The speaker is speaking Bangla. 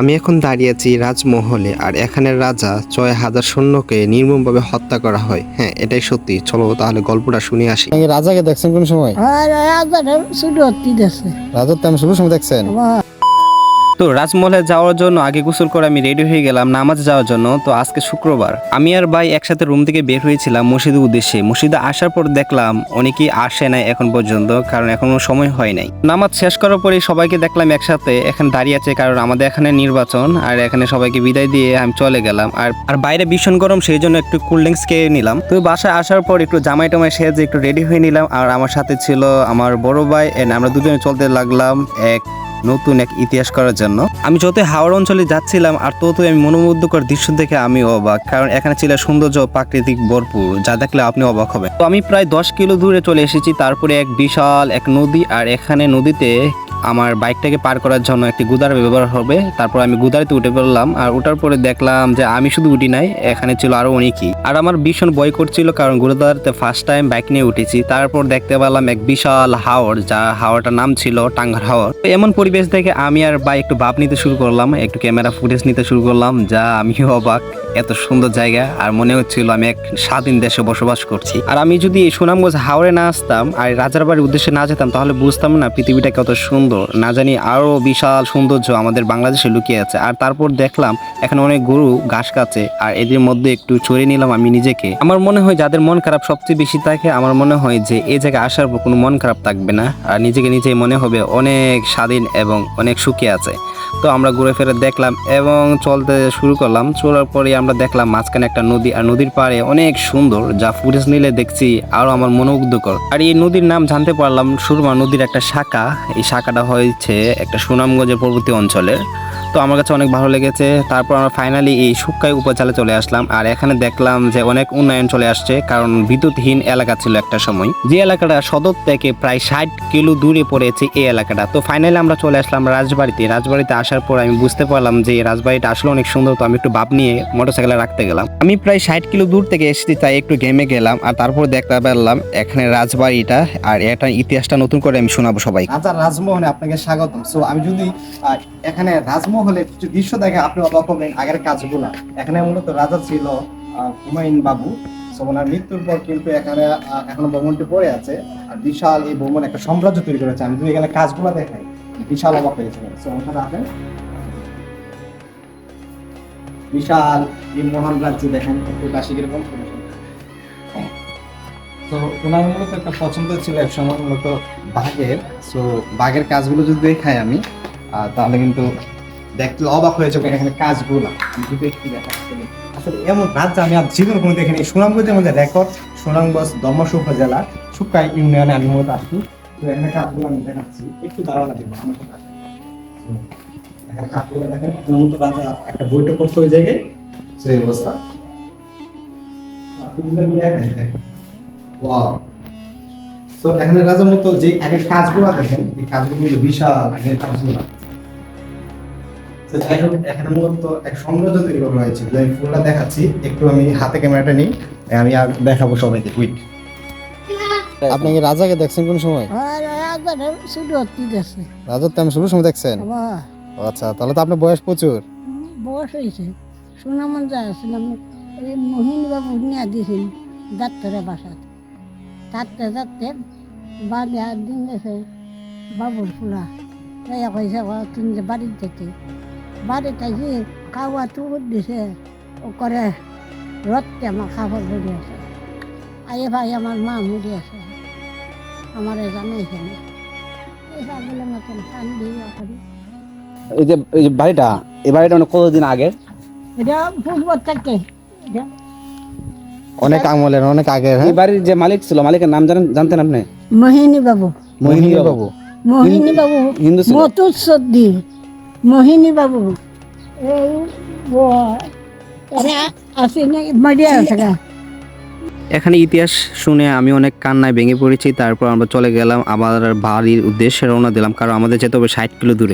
আমি এখন দাঁড়িয়ে আছি রাজমহলে আর এখানে রাজা ছয় হাজার সৈন্যকে নির্মমভাবে হত্যা করা হয়। হ্যাঁ এটাই সত্যি। চলো তাহলে গল্পটা শুনে আসি। রাজাকে দেখছেন কোন সময়? রাজা শুধু অতি রাজার তেমন শুরুর সময় দেখছেন? তো রাজমহলে যাওয়ার জন্য আগে গোসল করে আমি রেডি হয়ে গেলাম, নামাজ যাওয়ার জন্য। তো আজকে শুক্রবার। আমি আর ভাই একসাথে রুম থেকে বের হয়েছিলাম মসজিদের উদ্দেশ্যে। মসজিদে আসার পর দেখলাম অনেকেই আসে নাই এখন পর্যন্ত, কারণ এখনও সময় হয় নাই। নামাজ শেষ করার পরে সবাইকে দেখলাম একসাথে, এখানে দাঁড়িয়ে আছে কারণ আমাদের এখানে নির্বাচন, আর এখানে সবাইকে বিদায় দিয়ে আমি চলে গেলাম। আর আর বাইরে ভীষণ গরম, সেই জন্য একটু কোল্ড ড্রিঙ্কস খেয়ে নিলাম। তো বাসায় আসার পর একটু জামাই টামাই সেজে একটু রেডি হয়ে নিলাম, আর আমার সাথে ছিল আমার বড় ভাই, and আমরা দুজনে চলতে লাগলাম এক নতুন এক ইতিহাস করার জন্য। আমি যতই হাওড় অঞ্চলে যাচ্ছিলাম আর ততই আমি মনোমুগ্ধকর দৃশ্য দেখে আমি অবাক, কারণ এখানে ছিল সৌন্দর্য প্রাকৃতিক ভরপুর, যা দেখলে আপনি অবাক হবেন। তো আমি প্রায় দশ কিলো দূরে চলে এসেছি, তারপরে এক বিশাল এক নদী আর এখানে নদীতে আমার বাইকটাকে পার করার জন্য একটি গুদার ব্যবহার হবে। তারপর আমি গুদারিতে উঠে পড়লাম আর ওঠার পরে দেখলাম যে আমি শুধু উঠি নাই, এখানে ছিল আরও অনেকেই আর আমার ভীষণ ভয় করছিল কারণ গুদারিতে ফার্স্ট টাইম বাইক নিয়ে উঠেছি। তারপর দেখতে পেলাম এক বিশাল হাওর যা হাওয়াটার নাম ছিল টাঙ্গার হাওর। তো এমন পরিবেশ দেখে আমি আর ভাই একটু ভাব নিতে শুরু করলাম, একটু ক্যামেরা ফুটেজ নিতে শুরু করলাম, যা আমিও অবাক। এত সুন্দর জায়গা আর মনে হচ্ছিল আমি এক স্বাধীন দেশে বসবাস করছি। আর আমি যদি সুনামগঞ্জ হাওড়ে না আসতাম আর রাজার বাড়ির উদ্দেশ্যে না যেতাম, তাহলে বুঝতাম না পৃথিবীটা কত সুন্দর না জানি আরও বিশাল সৌন্দর্য আমাদের বাংলাদেশে লুকিয়ে আছে। আর তারপর দেখলাম, এখানে অনেক গরু ঘাস কাছে আর এদের মধ্যে একটু চড়ে নিলাম আমি নিজেকে। আমার মনে হয় যাদের মন খারাপ সবচেয়ে বেশি থাকে আমার মনে হয় যে এই জায়গায় আসার পর কোনো মন খারাপ থাকবে না। আর নিজেকে নিজেই মনে হবে অনেক স্বাধীন এবং অনেক সুখে আছে। তো আমরা ঘুরে ফিরে দেখলাম এবং চলতে শুরু করলাম। চলার পরে আমরা দেখলাম মাঝখানে একটা নদী, আর নদীর পাড়ে অনেক সুন্দর, যা ফুটেজ নিলে দেখছি আরও আমার মনোমুগ্ধকর আর এই নদীর নাম জানতে পারলাম সুরমা নদীর একটা শাখা। এই শাখাটা হয়েছে একটা সুনামগঞ্জের পরবর্তী অঞ্চলের। তো আমার কাছে অনেক ভালো লেগেছে। তারপর আমরা ফাইনালি এই সুক্কাই উপজেলা চলে আসলাম। আর এখানে দেখলাম যে অনেক উন্নয়ন চলে আসছে, কারণ বিদ্যুৎহীন এলাকা ছিল একটা সময়। যে এলাকাটা সদর থেকে প্রায় ষাট কিলো দূরে পড়েছে এই এলাকাটা। তো ফাইনালি আমরা চলে আসলাম রাজবাড়িতে। রাজবাড়িতে আসার পর আমি বুঝতে পারলাম যে রাজবাড়িটা আসলে অনেক সুন্দর। তো আমি একটু ভাব নিয়ে মোটরসাইকেলে রাখতে গেলাম। আমি প্রায় ষাট কিলো দূর থেকে এসেছি, তাই একটু গেমে গেলাম। আর তারপর দেখতে পারলাম এখানে রাজবাড়িটা আর এটা ইতিহাসটা নতুন করে আমি শোনাবো সবাই রাজা রাজমহলে আপনাকে স্বাগতম। সো আমি যদি এখানে রাজমহলের কিছু দৃশ্য দেখে আপনি অবাক হবেন আগের কাজগুলো। এখানে মূলত রাজা ছিল হুমায়ুন বাবু। সো ওনার মৃত্যুর পর কিন্তু এখানে এখনও ভবনটি পড়ে আছে। আর বিশাল এই ভবন একটা সাম্রাজ্য তৈরি করেছে। আমি এখানে কাজগুলো দেখাই, বিশাল অবাক হয়েছে সো আসেন। বিশাল এই মহান রাজ্য দেখেন কাশি কীরকম তো ওনার মূলত একটা পছন্দ ছিল এক সময় মূলত বাঘের। সো, বাঘের কাজগুলো যদি দেখাই আমি তাহলে কিন্তু দেখতে অবাক হয়ে যাবে এখানে কাজগুলো। আসলে এমন রাজ্য আমি আর জীবন কোনো দেখিনি। সুনামগঞ্জের মধ্যে রেকর্ড সুনামগঞ্জ দমস উপজেলা সুকাই ইউনিয়নে আমি মূলত আসি তো এখানে কাজগুলো আমি দেখাচ্ছি। একটু ধারণা দিব। তো রাজা একটা বৈঠক করতে ওই জায়গায়। সেই অবস্থা। আপনি যদি দেখেন, দেখেন। ওয়াও তো এখানে রাজার মতো যে কাজগুলো দেখেন এই কাজগুলো বিশাল তো যাই হোক এখানে মূলত এক সৌন্দর্য তৈরি করা হয়েছে আমি ফুলটা দেখাচ্ছি। একটু আমি হাতে ক্যামেরাটা নিই আমি আর দেখাবো সবাইকে। উইট আপনি কি রাজাকে দেখছেন কোন সময়? দেশে রাজার তেমন শুরুর সময় দেখছেন? ও আচ্ছা তাহলে তো আপনার বয়স প্রচুর। বয়স হয়েছে। সুনামন যা আসছিলাম এই মোহিনী বাবু নিয়ে দিয়েছিল ডাক্তারে বাসাত থাকতে থাকতে বাড়ি আর দিন গেছে বাবুর ফুলা। তাই তুমি যে বাড়ির যেতে বাড়িতে গিয়ে খাওয়া তুর দিছে ও করে রত্তে আমার খাবার ধরে আছে আয়ে ভাই আমার মা মরে আছে আমার জানাইছে না এই পাগলের মতন কান দিয়ে করি। এই যে এই যে বাড়িটা এই বাড়িটা মানে কতদিন আগে? এটা ফুটবল থেকে। এটা অনেক আমলের অনেক এই হ্যাঁ? বাড়ির যে মালিক ছিল মালিকের নাম জানেন জানতেন আপনি? মোহিনী বাবু মোহিনী বাবু মোহিনী বাবু হিন্দু সর্দি মোহিনী বাবু? এই গা। এখানে ইতিহাস শুনে আমি অনেক কান্নায় ভেঙে পড়েছি তারপর আমরা চলে গেলাম আবার বাড়ির উদ্দেশ্যে রওনা দিলাম কারণ আমাদের যেতে হবে ষাট কিলো দূরে।